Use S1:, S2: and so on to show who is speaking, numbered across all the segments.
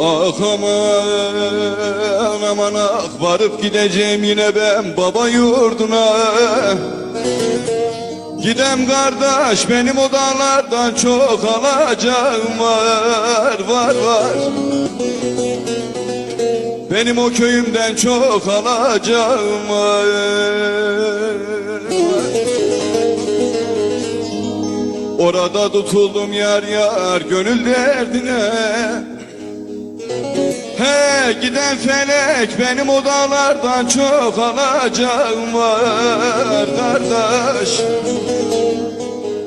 S1: aman aman ah Varıp gideceğim yine ben baba yurduna. Gidem kardeş benim o dağlardan çok alacağım var var var. Benim o köyümden çok alacağım var. Orada tutuldum yar yar gönül derdine He giden felek benim o dağlardan çok alacağım var kardeş.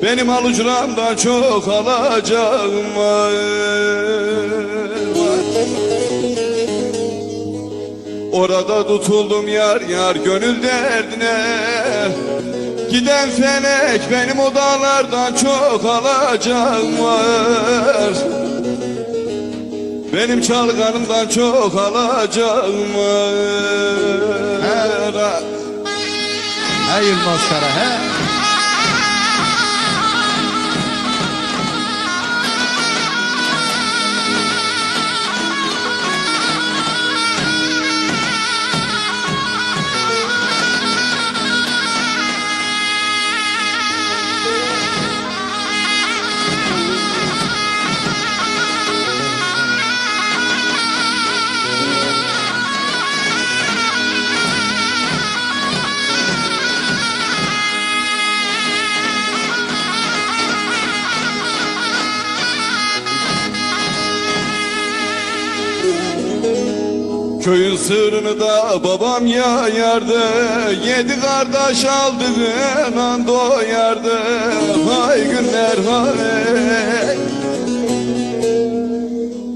S1: Benim alucuramdan çok alacağım var. Orada tutuldum yar yar gönül derdine. Giden felek benim o dağlardan çok alacağım var Benim çalganımdan çok alacağım
S2: He Yılmaz Kara he.
S1: Köyün sırrını da babam yayardı. Yedi kardeş aldığın doyardı. Hay günler hay.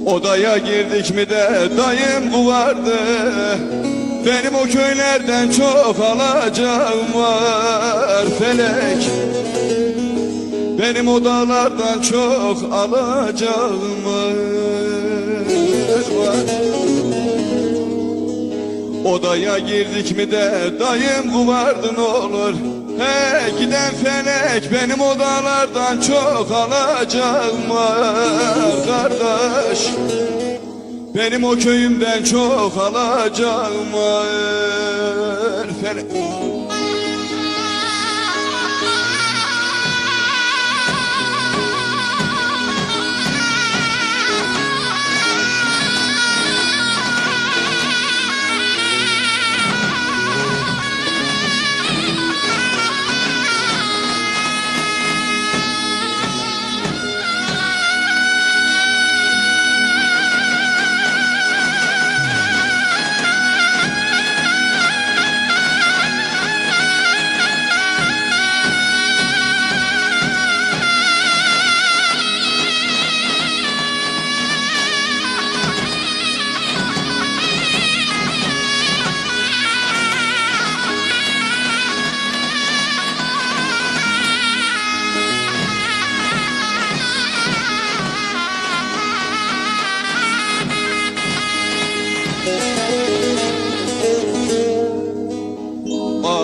S1: Odaya girdik mi de dayım kuvardı. Benim o köylerden çok alacağım var. Felek Benim odalardan çok alacağım var Odaya girdik mi de dayım kuvardın olur. He giden felek benim odalardan çok alacağım var kardeş. Benim o köyümden çok alacağım var felek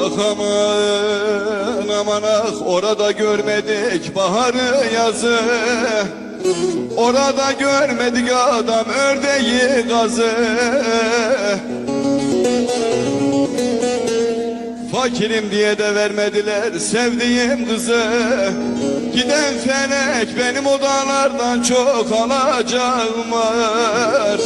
S1: Ah aman aman ah orada görmedik baharı yazı. Orada görmedik adam ördeği gazı. Fakirim diye de vermediler sevdiğim kızı. Giden felek benim odalardan çok alacağım var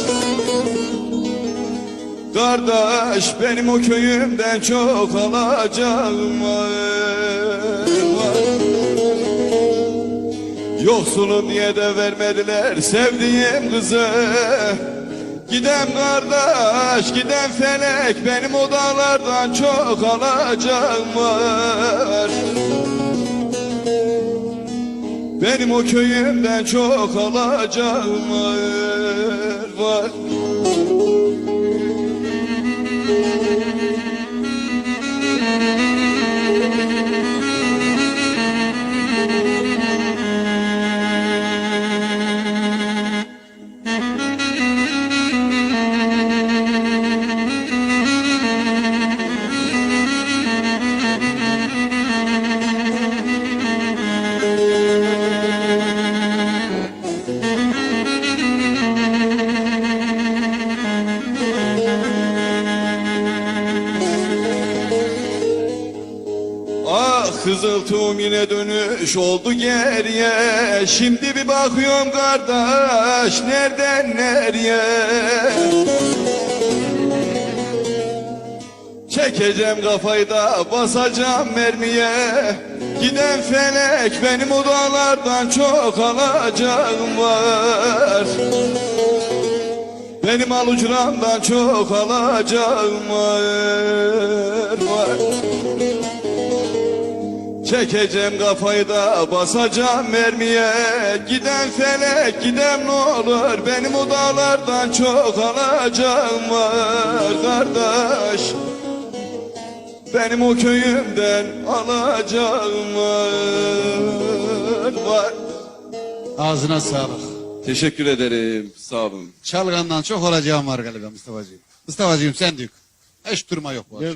S1: Kardeş benim o köyümden çok alacağım var. Yoksulum diye de vermediler sevdiğim kızı Giden kardeş giden felek benim odalardan çok alacağım var Benim o köyümden çok alacağım var, var. Kızıltuğum yine dönüş oldu geriye. Şimdi bir bakıyorum kardeş nereden nereye? Çekeceğim kafayı da basacağım mermiye. Giden felek benim o dağlardan çok alacağım var. Benim alucuramdan çok alacağım var, var. Çekeceğim kafayı da basacağım mermiye Giden felek giden ne olur Benim o dağlardan çok alacağım var kardeş benim o köyümden alacağım var, var.
S2: Ağzına sağlık.
S1: Teşekkür ederim. Sağ olun.
S2: Çalgandan çok olacağım var galiba Mustafa'cığım. Mustafa'cığım sen dük. Hiç durma yok bu akşam.